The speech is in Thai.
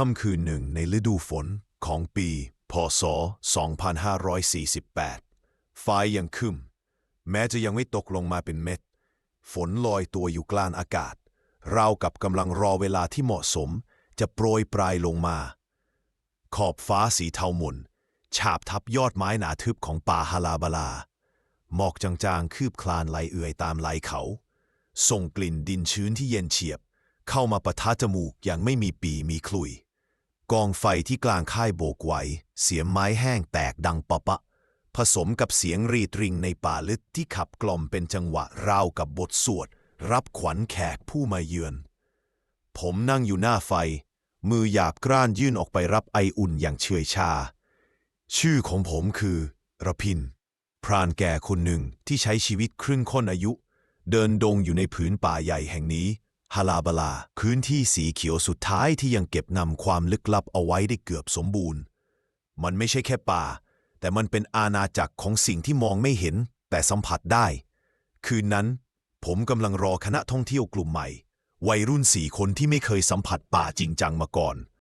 ค่ำคืนหนึ่งในฤดูฝนของปี พศ 2548 ฟ้ายังครึมแม้จะยังไม่ตกลงมาเป็นเม็ด ฝนลอยตัวอยู่กลางอากาศ ราวกับกำลังรอเวลาที่เหมาะสม จะโปรยปลายลงมา ขอบฟ้าสีเทาหม่นฉาบทับยอดไม้หนาทึบของป่าฮาลาบาลา หมอกจางๆ คืบคลานไหลเอื่อยตามไหลเขา ส่งกลิ่นดินชื้นที่เย็นเฉียบ เข้ามาปะทะจมูกอย่างไม่มีปีมีคลุย กองไฟที่กลางค่ายโบกไหวเสียงไม้แห้งแตกดังปะปะ ผสมกับเสียงรีดริงในป่าลึกที่ขับกล่อมเป็นจังหวะราวกับบทสวด รับขวัญแขกผู้มาเยือน ผมนั่งอยู่หน้าไฟ มือหยาบกร้านยื่นออกไปรับไออุ่นอย่างเฉื่อยชา ชื่อของผมคือระพิน พรานแก่คนหนึ่งที่ใช้ชีวิตครึ่งค่อนอายุ เดินดงอยู่ในผืนป่าใหญ่แห่งนี้ ฮาลาบลา พื้นที่สีเขียวสุดท้ายที่ยังเก็บนำความลึกลับเอาไว้ได้เกือบสมบูรณ์ มันไม่ใช่แค่ป่า แต่มันเป็นอาณาจักรของสิ่งที่มองไม่เห็น แต่สัมผัสได้ คืนนั้น ผมกำลังรอคณะท่องเที่ยวกลุ่มใหม่ วัยรุ่นสี่คนที่ไม่เคยสัมผัสป่าจริงจังมาก่อน